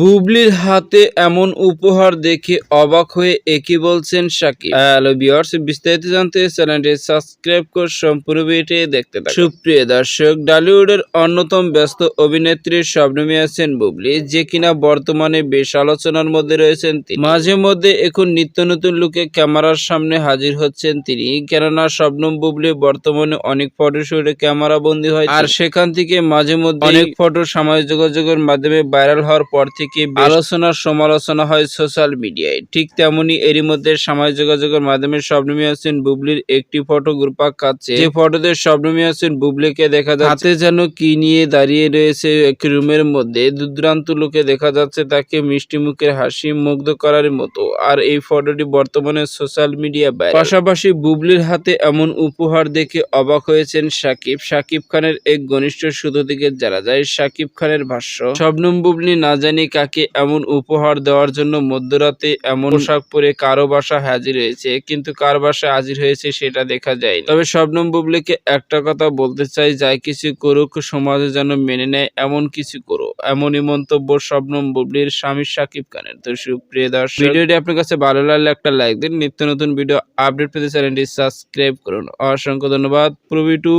বুবলির হাতে এমন উপহার দেখে অবাক হয়ে একই বলছেন সাকিব। হ্যালো বিস্তারিত জানতে চ্যানেলটি সাবস্ক্রাইব করে সম্পূর্ণ দেখতে সুপ্রিয় দর্শক, ডালিউডের অন্যতম ব্যস্ত অভিনেত্রীর স্বপ্নমী আছেন বুবলি, যে কিনা বর্তমানে বেশ আলোচনার মধ্যে রয়েছেন তিনি। মাঝে মধ্যে এখন নিত্য নতুন লুকে ক্যামেরার সামনে হাজির হচ্ছেন তিনি, কেননা শবনম বুবলি বর্তমানে অনেক ফটোশুটে ক্যামেরা বন্দী হয়। আর সেখান থেকে মাঝে মধ্যে অনেক ফটো সামাজিক যোগাযোগের মাধ্যমে ভাইরাল হওয়ার পর থেকে বেশ আলোচনার সমালোচনা হয় সোশ্যাল মিডিয়ায় ঠিক তেমনি এরই মধ্যে সামাজিক যোগাযোগের মাধ্যমে শবনমী হাসিন বুবলির একটি ফটো গ্রুপাক কাচ্ছে যে ফটোতে শবনমী হাসিন বুবলিকে দেখা যাচ্ছে হাতে যেন কি নিয়ে দাঁড়িয়ে রয়েছে একটি রুমের মধ্যে দুর্দান্ত লোকে দেখা যাচ্ছে তাকে মিষ্টি মুখের হাসি মুগ্ধ করার মতো। আর এই ফটোটি বর্তমানে সোশ্যাল মিডিয়া পাশাপাশি বুবলির হাতে এমন উপহার দেখে অবাক হয়েছেন সাকিব। সাকিব খানের এক ঘনিষ্ঠ সূত্র থেকে জানা যায় সাকিব খানের ভাষ্য শবনম বুবলি না জানি কাকে এমন উপহার দেওয়ার জন্য মধ্যরাতে এমন পোশাক পরে কারও বাসা হাজির হয়েছে, কিন্তু কার বাসা হাজির হয়েছে সেটা দেখা যায় তবে শবনম বুবলিকে একটা কথা বলতে চাই, যাই কিছু করুক, সমাজে যেন মেনে নেয়, এমন কিছু করো। এমনই মন্তব্য শবনম বুবলির স্বামী সাকিব খানের। তো সুপ্রিয় দর্শক, ভিডিওটি আপনার কাছে ভালো লাগলে একটা লাইক দিন। নিত্য নতুন ভিডিও আপডেট পেতে চ্যানেলটি সাবস্ক্রাইব করুন। অসংখ্য ধন্যবাদ। প্রবি টু